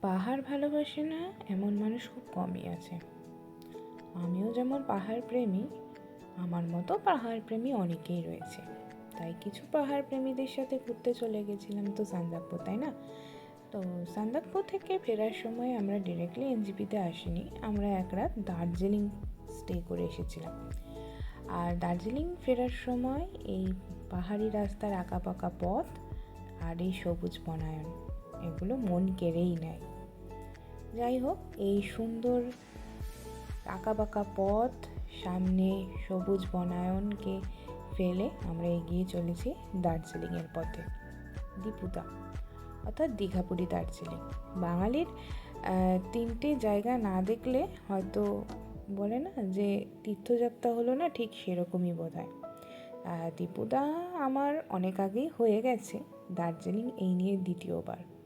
পাহাড় ভালোবাসে না, এমন মানুষ খুব কমই আছে। আমিও যেমন পাহাড় প্রেমী, আমার মতো পাহাড় প্রেমী অনেকেই রয়েছে। তাই কিছু পাহাড় প্রেমীদের সাথে ঘুরতে চলে গেছিলাম তো সান্দাকপু তাই না? তো সান্দাকপু থেকে ফেরার সময় আমরা ডিরেক্টলি এনজিপিতে আসিনি, আমরা এক রাত দার্জিলিং স্টে করে এসেছিলাম। আর দার্জিলিং ফেরার সময় এই পাহাড়ি রাস্তার আঁকাপাকা পথ আর এই সবুজ বনায়ন এগুলো মন কেড়েই নেয়। যাই হোক, এই সুন্দর আঁকা আঁকাবাঁকা পথ সামনে সবুজ বনায়নকে ফেলে আমরা এগিয়ে চলেছি দার্জিলিংয়ের পথে। দীপুদা, অর্থাৎ দীঘাপুরি দার্জিলিং। বাঙালির তিনটে জায়গা না দেখলে হয়তো বলে না যে তীর্থযাত্রা হলো না ঠিক সেরকমই বোধ হয় দীপুদা আমার অনেক আগেই হয়ে গেছে। দার্জিলিং এই নিয়ে দ্বিতীয়বার।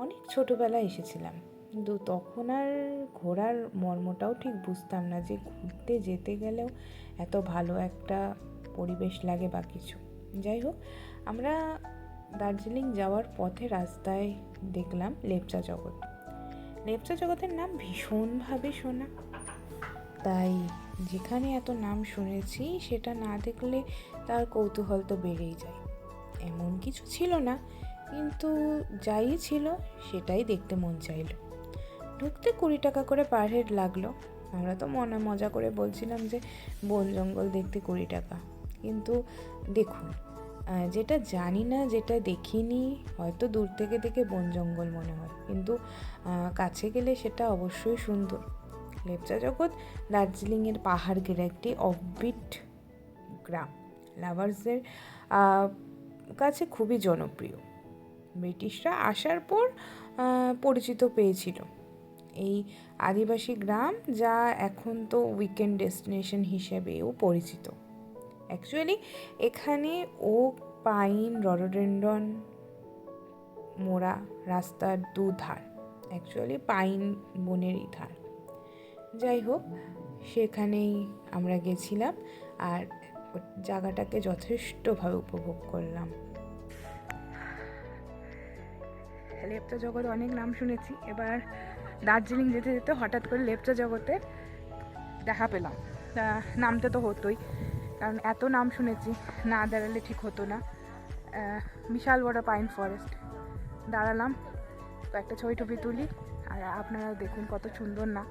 অনেক ছোটোবেলায় এসেছিলাম। কিন্তু তখন আর ঘোরার মর্মটাও ঠিক বুঝতাম না যে ঘুরতে যেতে গেলেও এত ভালো একটা পরিবেশ লাগে বা কিছু। যাই হোক, আমরা দার্জিলিং যাওয়ার পথে রাস্তায় দেখলাম লেপচা জগৎ। লেপচা জগতের নাম ভীষণভাবে শোনা। তাই যেখানে এত নাম শুনেছি, সেটা না দেখলে তার কৌতূহল তো বেড়েই যায়। এমন কিছু ছিল না কিন্তু যাই ছিল, সেটাই দেখতে মন চাইলো। ঢুকতে কুড়ি টাকা করে পার হেড লাগল। আমরা তো মনে মজা করে বলছিলাম যে, বন জঙ্গল দেখতে কুড়ি টাকা। কিন্তু দেখুন যেটা জানি না, যেটা দেখিনি, হয়তো দূর থেকে দেখে বন জঙ্গল মনে হয়। কিন্তু কাছে গেলে সেটা অবশ্যই সুন্দর। লেপচা জগৎ দার্জিলিংয়ের পাহাড় ঘেরা একটি অফবিট গ্রাম। লাভার্সদের কাছে খুবই জনপ্রিয়। ব্রিটিশরা আসার পর পরিচিত পেয়েছিল। এই আদিবাসী গ্রাম যা এখন তো উইকেন্ড ডেস্টিনেশন হিসেবেও পরিচিত। অ্যাকচুয়ালি এখানে ও পাইন রডোডেন্ডন মোড়া রাস্তার দুধার অ্যাকচুয়ালি পাইন বনেরই ধার। যাই হোক, সেখানেই আমরা গেছিলাম আর জায়গাটাকে যথেষ্টভাবে উপভোগ করলাম। লেপচা জগৎ অনেক নাম শুনেছি। এবার দার্জিলিং যেতে যেতে হঠাৎ করে লেপচা জগতে দেখা পেলাম। নামতে তো হতোই, কারণ এত নাম শুনেছি, না দাঁড়ালে ঠিক হতো না। বিশাল বড় পাইন ফরেস্ট। দাঁড়ালাম তো একটা ছবি টবি তুলি, আর আপনারা দেখুন কত সুন্দর না।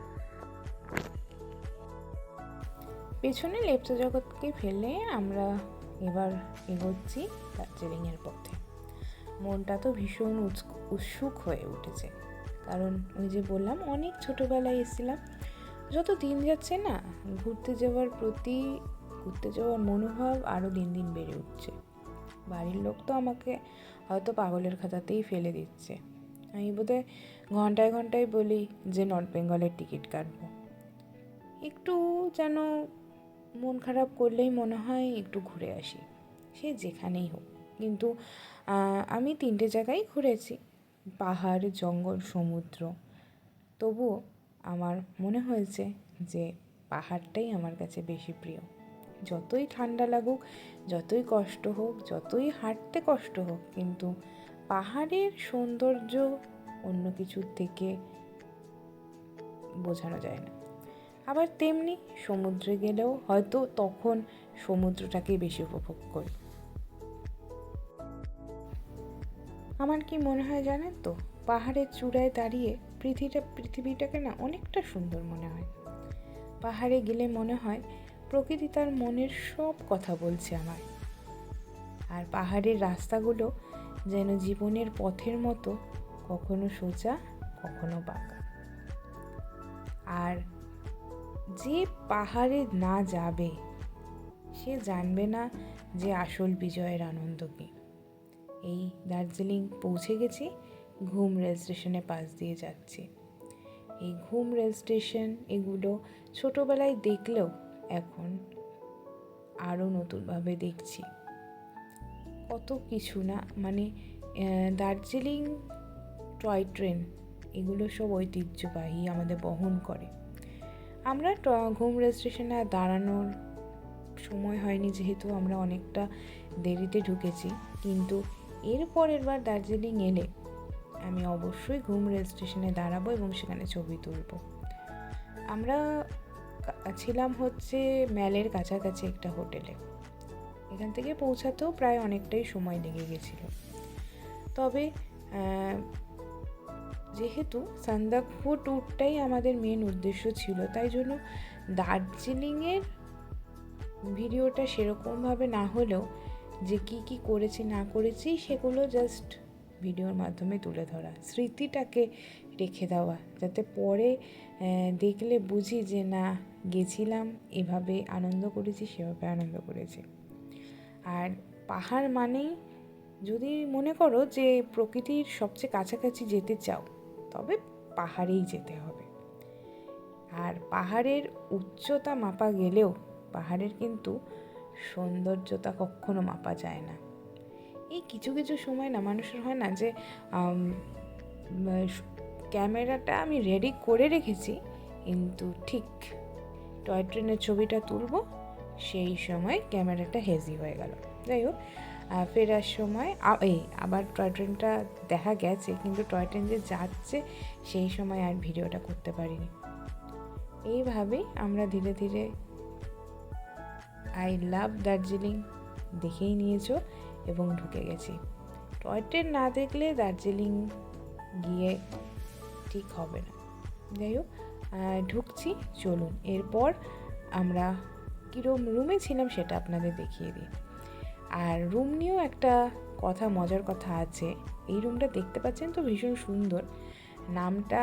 পেছনে লেপচা জগৎকে ফেলে আমরা এবার এগোচ্ছি দার্জিলিংয়ের পথে। মনটা তো ভীষণ উৎসুক হয়ে উঠেছে। কারণ ওই যে বললাম, অনেক ছোটোবেলায় এসেছিলাম। যত দিন যাচ্ছে না, ঘুরতে যাওয়ার প্রতি, ঘুরতে যাওয়ার মনোভাব আরও দিন দিন বেড়ে উঠছে। বাড়ির লোক তো আমাকে হয়তো পাগলের খাতাতেই ফেলে দিচ্ছে। আমি বোধহয় ঘন্টায় ঘন্টায় বলি যে, নর্থ বেঙ্গলের টিকিট কাটবো। একটু যেন মন খারাপ করলেই মনে হয় একটু ঘুরে আসি। সে যেখানেই হোক। কিন্তু আমি তিনটে জায়গায় ঘুরেছি। পাহাড়, জঙ্গল, সমুদ্র। তবুও আমার মনে হয়েছে যে পাহাড়টাই আমার কাছে বেশি প্রিয়। যতই ঠান্ডা লাগুক, যতই কষ্ট হোক, যতই হাঁটতে কষ্ট হোক, কিন্তু পাহাড়ের সৌন্দর্য অন্য কিছুর থেকে বোঝানো যায় না। আবার তেমনি সমুদ্রে গেলেও হয়তো তখন সমুদ্রটাকেই বেশি উপভোগ করি। আমার কি মনে হয় জানেন তো? পাহাড়ের চূড়ায় দাঁড়িয়ে পৃথিবীটা, পৃথিবীটাকে না অনেকটা সুন্দর মনে হয়। পাহাড়ে গেলে মনে হয় প্রকৃতি তার মনের সব কথা বলছে আমার আর পাহাড়ের রাস্তাগুলো যেন জীবনের পথের মতো, কখনো সোজা, কখনো বাঁকা। আর যে পাহাড়ে না যাবে, সে জানবে না যে আসল বিজয়ের আনন্দ কী। এই দার্জিলিং পৌঁছে গেছি, ঘুম রেল স্টেশনের পাশ দিয়ে যাচ্ছি। এই ঘুম রেল স্টেশন এগুলো ছোটোবেলায় দেখলেও এখন আরও নতুনভাবে দেখছি। কত কিছু না মানে দার্জিলিং টয় ট্রেন, এগুলো সব ঐতিহ্যবাহী, আমাদের বহন করে। আমরা ঘুম রেল স্টেশনে দাঁড়ানোর সময় হয়নি, যেহেতু আমরা অনেকটা দেরিতে ঢুকেছি, কিন্তু এর পরের বার দার্জিলিং এলে আমি অবশ্যই ঘুম রেল স্টেশনে দাঁড়াবো এবং সেখানে ছবি তুলব। আমরা ছিলাম হচ্ছে ম্যালের কাছাকাছি একটা হোটেলে। এখান থেকে পৌঁছাতেও প্রায় অনেকটাই সময় লেগে গেছিল। তবে যেহেতু সান্দাকফু ট্যুরটাই আমাদের মেন উদ্দেশ্য ছিল, তাই জন্য দার্জিলিংয়ের ভিডিওটা সেরকমভাবে না হলেও যে কি কি করেছি, না করেছি, সেগুলো জাস্ট ভিডিওর মাধ্যমে তুলে ধরা। স্মৃতিটাকে রেখে দেওয়া, যাতে পরে দেখলে বুঝি যে না, গেছিলাম, এভাবে আনন্দ করেছি, সেভাবে আনন্দ করেছি। আর পাহাড় মানেই যদি মনে করো যে প্রকৃতির সবচেয়ে কাছাকাছি যেতে চাও, তবে পাহাড়েই যেতে হবে। আর পাহাড়ের উচ্চতা মাপা গেলেও, পাহাড়ের কিন্তু সৌন্দর্যতা কখনো মাপা যায় না। এই কিছু কিছু সময় না মানুষের হয় না যে ক্যামেরাটা আমি রেডি করে রেখেছি, কিন্তু ঠিক টয় ট্রেনের ছবিটা তুলব, সেই সময় ক্যামেরাটা হেজি হয়ে গেল। যাই হোক ফেরার সময় এই আবার টয় ট্রেনটা দেখা গেছে, কিন্তু টয় ট্রেন যে যাচ্ছে, সেই সময় আর ভিডিওটা করতে পারিনি। এইভাবেই আমরা ধীরে ধীরে আই লাভ দার্জিলিং। দেখেই নিয়েছো এবং ঢুকে গেছি। টয় ট্রেন না দেখলে দার্জিলিং গিয়ে ঠিক হবে না। যাই হোক ঢুকছি, চলুন। এরপর আমরা কীরকম রুমে ছিলাম সেটা আপনাদের দেখিয়ে দিই। আর রুম নিয়েও একটা কথা, মজার কথা আছে। এই রুমটা দেখতে পাচ্ছেন তো ভীষণ সুন্দর। নামটা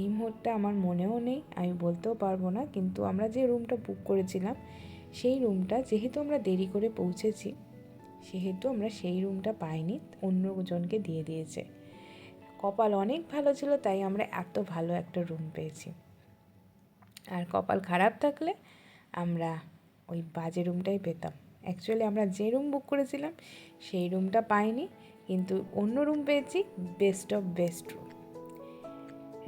এই মুহূর্তে আমার মনেও নেই, আমি বলতেও পারব না। কিন্তু আমরা যে রুমটা বুক করেছিলাম সেই রুমটা যেহেতু আমরা দেরি করে পৌঁছেছি, সেহেতু আমরা সেই রুমটা পাইনি অন্যজনকে দিয়ে দিয়েছে। কপাল অনেক ভালো ছিল, তাই আমরা এত ভালো একটা রুম পেয়েছি। আর কপাল খারাপ থাকলে আমরা ওই বাজে রুমটাই পেতাম। অ্যাকচুয়ালি আমরা যে রুম বুক করেছিলাম, সেই রুমটা পাইনি, কিন্তু অন্য রুম পেয়েছি best of best room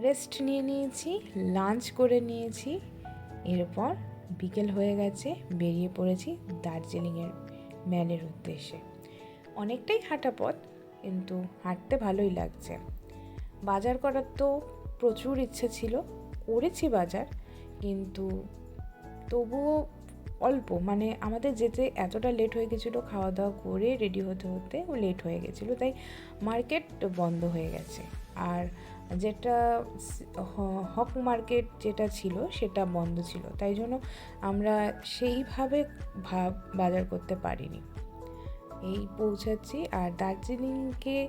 rest নিয়ে নিয়েছি লাঞ্চ করে নিয়েছি, এরপর বিকেল হয়ে গেছে, বেরিয়ে পড়েছি দার্জিলিংয়ের ম্যালের উদ্দেশ্যে। অনেকটাই হাঁটা পথ, কিন্তু হাঁটতে ভালোই লাগছে। বাজার করার তো প্রচুর ইচ্ছে ছিল, করেছি বাজার, কিন্তু তবুও অল্প। মানে আমাদের যেতে এতটা লেট হয়ে গেছিল খাওয়া দাওয়া করে রেডি হতে হতে লেট হয়ে গেছিল, তাই মার্কেট বন্ধ হয়ে গেছে। আর যেটা হক মার্কেট যেটা ছিল সেটা বন্ধ ছিল। তাই জন্য আমরা সেইভাবে ভাব বাজার করতে পারিনি। এই পৌঁছাচ্ছি আর দার্জিলিংকে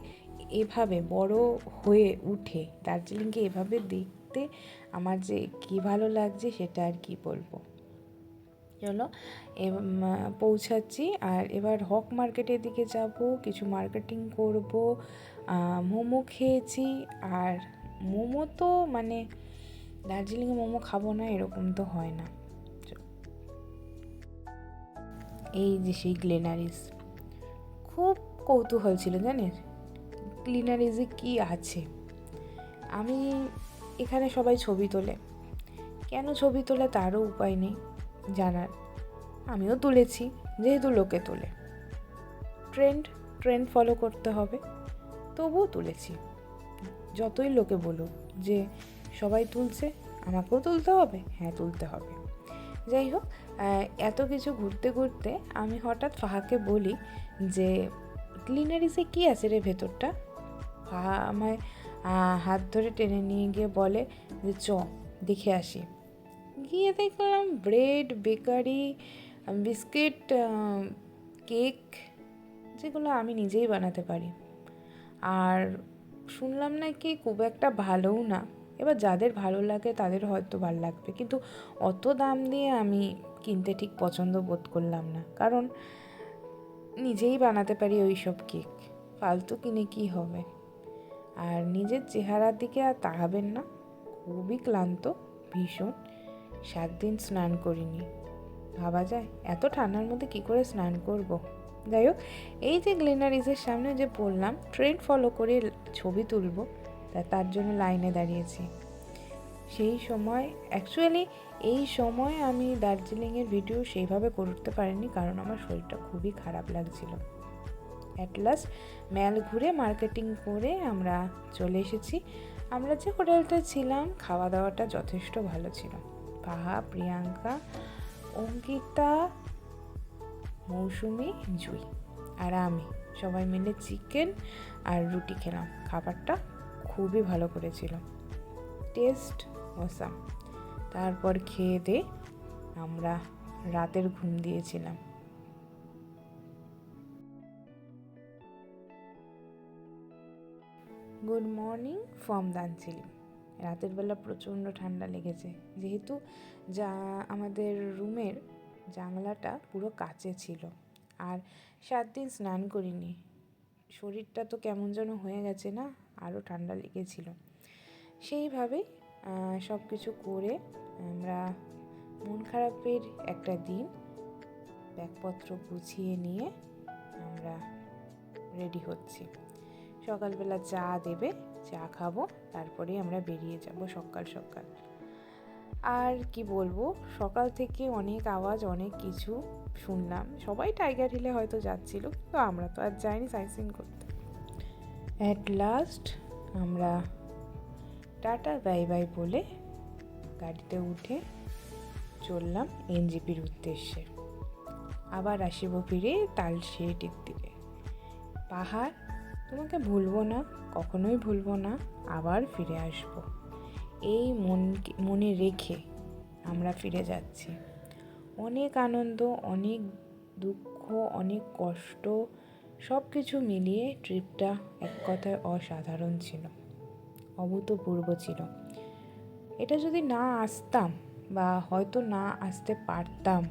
এভাবে বড় হয়ে উঠে, দার্জিলিংকে এভাবে দেখতে আমার যে কী ভালো লাগছে সেটা আর কি বলব। চলো পৌঁছাচ্ছি আর এবার হক মার্কেটের দিকে যাব, কিছু মার্কেটিং করব মোমো খেয়েছি আর মোমো তো মানে দার্জিলিংয়ে মোমো খাব না, এরকম তো হয় না। এই যে সেই গ্লেনারিস। খুব কৌতূহল ছিল, জানিস? গ্লিনারিজে কি আছে? আমি এখানে সবাই ছবি তোলে। কেন ছবি তোলে তারও উপায় নেই জানার। আমিও তুলেছি, যেহেতু লোকে তোলে। ট্রেন্ড ট্রেন্ড ফলো করতে হবে। তবুও তুলেছি। যতই লোকে বলুক যে সবাই তুলছে, আমাকেও তুলতে হবে হ্যাঁ তুলতে হবে। যাই হোক এত কিছু ঘুরতে ঘুরতে আমি হঠাৎ ফাহাকে বলি যে ক্লিনারিসে কী আছে রে ভেতরটা? ফাহা আমায় হাত ধরে টেনে নিয়ে গিয়ে বলে যে, চ, দেখে আসি। গিয়ে দেখলাম ব্রেড, বেকারি, বিস্কিট কেক, যেগুলো আমি নিজেই বানাতে পারি। আর শুনলাম নাকি খুব একটা ভালোও না। এবার যাদের ভালো লাগে তাদের হয়তো ভালো লাগবে। কিন্তু অত দাম দিয়ে আমি কিনতে ঠিক পছন্দ বোধ করলাম না। কারণ নিজেই বানাতে পারি ওই সব কেক। ফালতু কিনে কি হবে? আর নিজের চেহারার দিকে আর তাকাবেন না। খুবই ক্লান্ত, ভীষণ। সাত দিন স্নান করিনি। ভাবা যায়, এত ঠান্ডার মধ্যে কি করে স্নান করব। যাই হোক, এই যে গ্লেনারিজের সামনে যে বললাম ট্রেন্ড ফলো করে ছবি তুলব, তা তার জন্য লাইনে দাঁড়িয়েছি। সেই সময় অ্যাকচুয়ালি এই সময় আমি দার্জিলিংয়ের ভিডিও সেইভাবে করতে পারিনি, কারণ আমার শরীরটা খুবই খারাপ লাগছিল। অ্যাট লাস্ট ম্যাল ঘুরে মার্কেটিং করে আমরা চলে এসেছি। আমরা যে হোটেলটা ছিলাম খাওয়া দাওয়াটা যথেষ্ট ভালো ছিল। পাহা, প্রিয়াঙ্কা, অঙ্কিতা মৌসুমি, জুই। আর আমি সবাই মিলে চিকেন আর রুটি খেলাম। খাবারটা খুবই ভালো করেছিল। টেস্ট ওসাম তারপর খেয়ে দিয়ে আমরা রাতের ঘুম দিয়েছিলাম। গুড মর্নিং ফ্রম দানচিলি রাতের বেলা প্রচণ্ড ঠান্ডা লেগেছে। যেহেতু যা আমাদের রুমের জানলাটা পুরো কাচে ছিল। আর সাত দিন স্নান করিনি। শরীরটা তো কেমন যেন হয়ে গেছে না আরও ঠান্ডা লেগেছিল। সেইভাবেই সব কিছু করে আমরা মন খারাপের একটা দিন ব্যাগপত্র গুছিয়ে নিয়ে আমরা রেডি হচ্ছি। সকালবেলা চা দেবে, চা খাব তারপরে আমরা বেরিয়ে যাব সকাল সকাল। আর কি বলব, সকাল থেকে অনেক আওয়াজ, অনেক কিছু শুনলাম। সবাই টাইগার হিলে হয়তো যাচ্ছিল, কিন্তু আমরা তো আর যাইনি সাইসিং করতে। অ্যাট লাস্ট আমরা টাটা, বাই বাই বলে গাড়িতে উঠে চললাম এনজিপির উদ্দেশ্যে। আবার আসিব ফিরে তাল তালশিটির দিকে পাহাড় তোমাকে ভুলবো না, কখনোই ভুলবো না, আবার ফিরে আসব। এই মন মনে রেখে আমরা ফিরে যাচ্ছি। অনেক আনন্দ, অনেক দুঃখ, অনেক কষ্ট সব কিছু মিলিয়ে ট্রিপটা এক কথায় অসাধারণ ছিল, অভূতপূর্ব ছিল। এটা যদি না আসতাম বা হয়তো না আসতে পারতাম,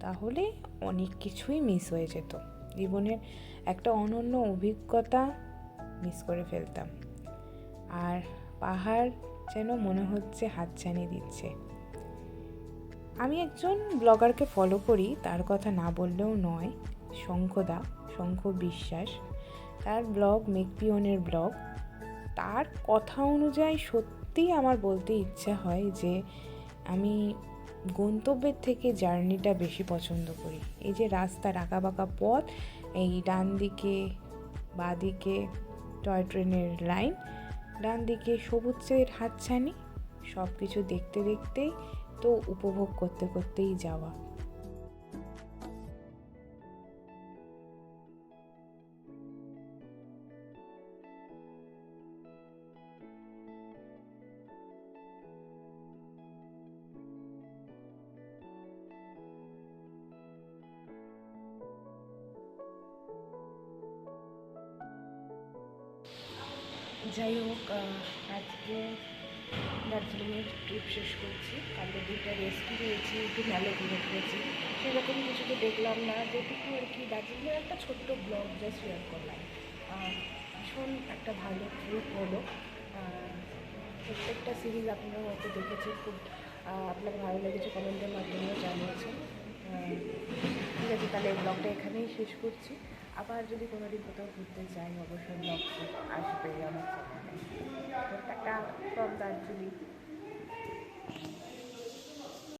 তাহলে অনেক কিছুই মিস হয়ে যেত। জীবনের একটা অনন্য অভিজ্ঞতা মিস করে ফেলতাম। আর পাহাড় যেন মনে হচ্ছে হাত হাতছানি দিচ্ছে। আমি একজন ব্লগারকে ফলো করি, তার কথা না বললেও নয়। শঙ্খদা, শঙ্খ বিশ্বাস, তার ব্লগ মেকপিওনের ব্লগ। তার কথা অনুযায়ী সত্যিই আমার বলতে ইচ্ছা হয় যে, আমি গন্তব্যের থেকে জার্নিটা বেশি পছন্দ করি। এই যে রাস্তার বাঁকা পথ, এই ডান দিকে বাঁদিকে, টয় ট্রেনের লাইন ডান দিকে সবুজের হাতছানি সব কিছু দেখতে দেখতেই তো উপভোগ করতে করতেই যাওয়া। যাই হোক আজকে দার্জিলিংয়ের ট্রিপ শেষ করছি। কালকে দুইটা রেস্কি হয়েছি একটু মেলে ঘুরে ফিরেছি। সেরকম কিছু তো দেখলাম না। যেটুকু আর কি দার্জিলিংয়ের একটা ছোট্ট ব্লগ যা শেয়ার করলাম। ভীষণ একটা ভালো ট্রিপ হলো। প্রত্যেকটা সিরিজ আপনারা হয়তো দেখেছি খুব আপনার ভালো লেগেছে কমেন্টের মাধ্যমেও জানিয়েছেন। ঠিক আছে, তাহলে এই ব্লগটা এখানেই শেষ করছি। আবার যদি কোনোদিন কোথাও ঘুরতে যাই অবশ্যই ব্লগ আসবে আমার চ্যানেলে টাটা ফ্রম দার্জিলিং